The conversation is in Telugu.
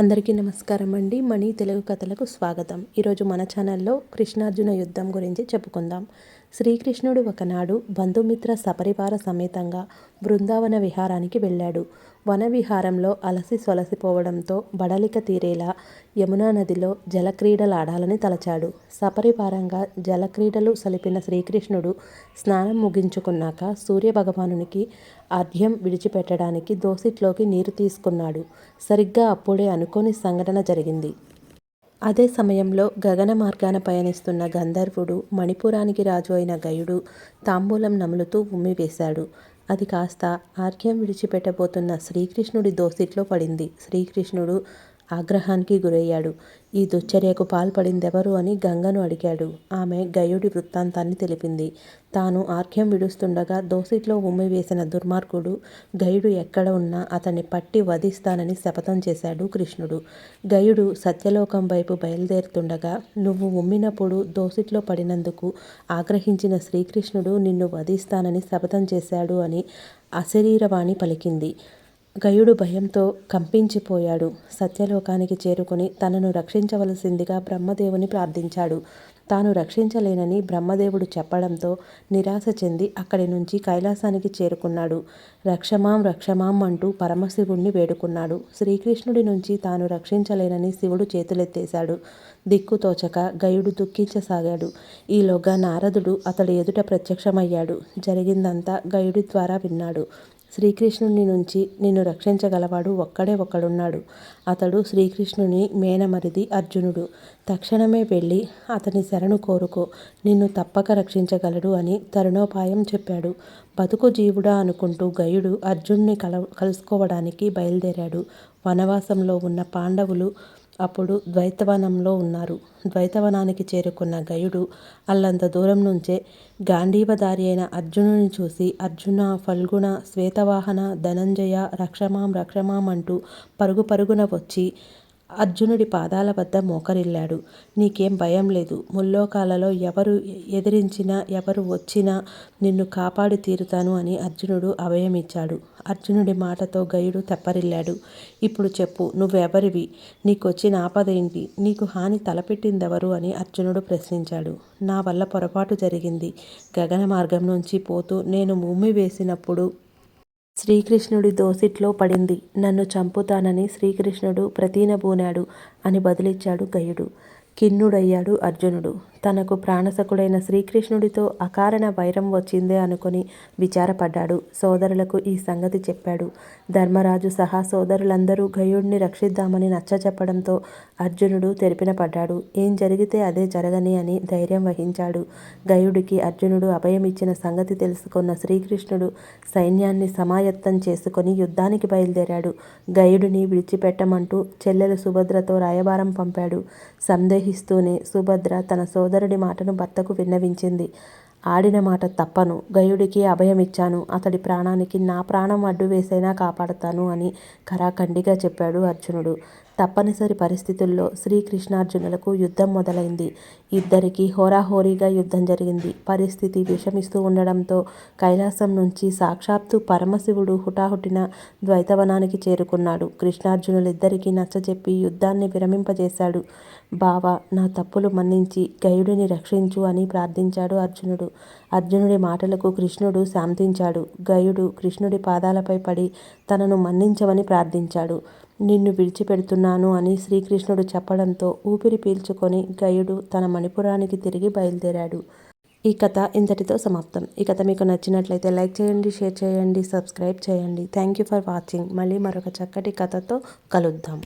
అందరికీ నమస్కారం అండి. మణి తెలుగు కథలకు స్వాగతం. ఈరోజు మన ఛానల్లో కృష్ణార్జున యుద్ధం గురించి చెప్పుకుందాం. శ్రీకృష్ణుడు ఒకనాడు బంధుమిత్ర సపరివార సమేతంగా బృందావన విహారానికి వెళ్ళాడు. వనవిహారంలో అలసి సొలసిపోవడంతో బడలిక తీరేలా యమునా నదిలో జలక్రీడలాడాలని తలచాడు. సపరివారంగా జలక్రీడలు సలిపిన శ్రీకృష్ణుడు స్నానం ముగించుకున్నాక సూర్యభగవానునికి అర్ఘ్యం విడిచిపెట్టడానికి దోసిట్లోకి నీరు తీసుకున్నాడు. సరిగ్గా అప్పుడే అనుకోని సంఘటన జరిగింది. అదే సమయంలో గగన మార్గాన పయనిస్తున్న గంధర్వుడు మణిపురానికి రాజు అయిన గయుడు తాంబూలం నములుతూ ఉమ్మివేశాడు అది కాస్త ఆర్ఘ్యం విడిచిపెట్టబోతున్న శ్రీకృష్ణుడి దోసిట్లో పడింది. శ్రీకృష్ణుడు ఆగ్రహానికి గురయ్యాడు. ఈ దుశ్చర్యకు పాల్పడిందెవరు అని గంగను అడిగాడు. ఆమె గయుడి వృత్తాంతాన్ని తెలిపింది. తాను ఆర్ఘ్యం విడుస్తుండగా దోసిట్లో ఉమ్మి వేసిన దుర్మార్గుడు గయుడు ఎక్కడ ఉన్నా అతన్ని పట్టి వధిస్తానని శపథం చేశాడు కృష్ణుడు. గయుడు సత్యలోకం వైపు బయలుదేరుతుండగా నువ్వు ఉమ్మినప్పుడు దోసిట్లో పడినందుకు ఆగ్రహించిన శ్రీకృష్ణుడు నిన్ను వధిస్తానని శపథం చేశాడు అని అశరీరవాణి పలికింది. గయుడు భయంతో కంపించిపోయాడు. సత్యలోకానికి చేరుకుని తనను రక్షించవలసిందిగా బ్రహ్మదేవుని ప్రార్థించాడు. తాను రక్షించలేనని బ్రహ్మదేవుడు చెప్పడంతో నిరాశ చెంది అక్కడి నుంచి కైలాసానికి చేరుకున్నాడు. రక్షమాం రక్షమాం అంటూ పరమశివుణ్ణి వేడుకున్నాడు. శ్రీకృష్ణుడి నుంచి తాను రక్షించలేనని శివుడు చేతులెత్తేశాడు. దిక్కుతోచక గయుడు దుఃఖించసాగాడు. ఈలోగా నారదుడు అతడి ఎదుట ప్రత్యక్షమయ్యాడు. జరిగిందంతా గయుడి ద్వారా విన్నాడు. శ్రీకృష్ణుని నుంచి నిన్ను రక్షించగలవాడు ఒక్కడే ఒక్కడున్నాడు అతడు శ్రీకృష్ణుని మేనమరిది అర్జునుడు. తక్షణమే వెళ్ళి అతని శరణు కోరుకో. నిన్ను తప్పక రక్షించగలడు అని తరుణోపాయం చెప్పాడు. బతుకు జీవుడా అనుకుంటూ గయుడు అర్జున్ని కల కలుసుకోవడానికి బయలుదేరాడు. వనవాసంలో ఉన్న పాండవులు అప్పుడు ద్వైతవనంలో ఉన్నారు. ద్వైతవనానికి చేరుకున్న గయుడు అల్లంత దూరం నుంచే గాంధీవధారి అయిన అర్జునుని చూసి అర్జున ఫల్గుణ శ్వేతవాహన ధనంజయ రక్షమాం రక్షమాం అంటూ పరుగు పరుగున వచ్చి అర్జునుడి పాదాల వద్ద మోకరిల్లాడు. నీకేం భయం లేదు. ముల్లోకాలలో ఎవరు ఎదిరించినా ఎవరు వచ్చినా నిన్ను కాపాడి తీరుతాను అని అర్జునుడు అభయమిచ్చాడు. అర్జునుడి మాటతో గయుడు తెప్పరిల్లాడు. ఇప్పుడు చెప్పు నువ్వెవరివి? నీకొచ్చిన ఆపదేంటి నీకు హాని తలపెట్టిందెవరు అని అర్జునుడు ప్రశ్నించాడు. నా వల్ల పొరపాటు జరిగింది. గగన మార్గం నుంచి పోతూ నేను ముమ్మి వేసినప్పుడు శ్రీకృష్ణుడి దోసిట్లో పడింది. నన్ను చంపుతానని శ్రీకృష్ణుడు ప్రతీనబూనాడు అని బదులిచ్చాడు గయుడు. ఖిన్నుడయ్యాడు అర్జునుడు. తనకు ప్రాణసకుడైన శ్రీకృష్ణుడితో అకారణ వైరం వచ్చిందే అనుకుని విచారపడ్డాడు. సోదరులకు ఈ సంగతి చెప్పాడు. ధర్మరాజు సహా సోదరులందరూ గయుడిని రక్షిద్దామని నచ్చ చెప్పడంతో అర్జునుడు తెరిపిన పడ్డాడు. ఏం జరిగితే అదే జరగని అని ధైర్యం వహించాడు. గయుడికి అర్జునుడు అభయం ఇచ్చిన సంగతి తెలుసుకున్న శ్రీకృష్ణుడు సైన్యాన్ని సమాయత్తం చేసుకొని యుద్ధానికి బయలుదేరాడు. గయుడిని విడిచిపెట్టమంటూ చెల్లెలు సుభద్రతో రాయబారం పంపాడు. సందేహిస్తూనే సుభద్ర తన సో సోదరుడి మాటను భర్తకు విన్నవించింది. ఆడిన మాట తప్పను. గయుడికి అభయమిచ్చాను. అతడి ప్రాణానికి నా ప్రాణం అడ్డు వేసైనా కాపాడతాను అని కరాఖండిగా చెప్పాడు అర్జునుడు. తప్పనిసరి పరిస్థితుల్లో శ్రీకృష్ణార్జునులకు యుద్ధం మొదలైంది. ఇద్దరికీ హోరాహోరీగా యుద్ధం జరిగింది. పరిస్థితి విషమిస్తూ ఉండడంతో కైలాసం నుంచి సాక్షాత్తు పరమశివుడు హుటాహుటిన ద్వైతవనానికి చేరుకున్నాడు. కృష్ణార్జునులిద్దరికీ నచ్చజెప్పి యుద్ధాన్ని విరమింపజేశాడు. బావ నా తప్పులు మన్నించి గయుడిని రక్షించు అని ప్రార్థించాడు అర్జునుడు. అర్జునుడి మాటలకు కృష్ణుడు శాంతించాడు. గయుడు కృష్ణుడి పాదాలపై పడి తనను మన్నించవని ప్రార్థించాడు. నిన్ను విడిచిపెడుతున్నాను అని శ్రీకృష్ణుడు చెప్పడంతో ఊపిరి పీల్చుకొని గయుడు తన మణిపురానికి తిరిగి బయలుదేరాడు. ఈ కథ ఇంతటితో సమాప్తం. ఈ కథ మీకు నచ్చినట్లయితే లైక్ చేయండి షేర్ చేయండి సబ్స్క్రైబ్ చేయండి. థ్యాంక్ యూ ఫర్ వాచింగ్ మళ్ళీ మరొక చక్కటి కథతో కలుద్దాం.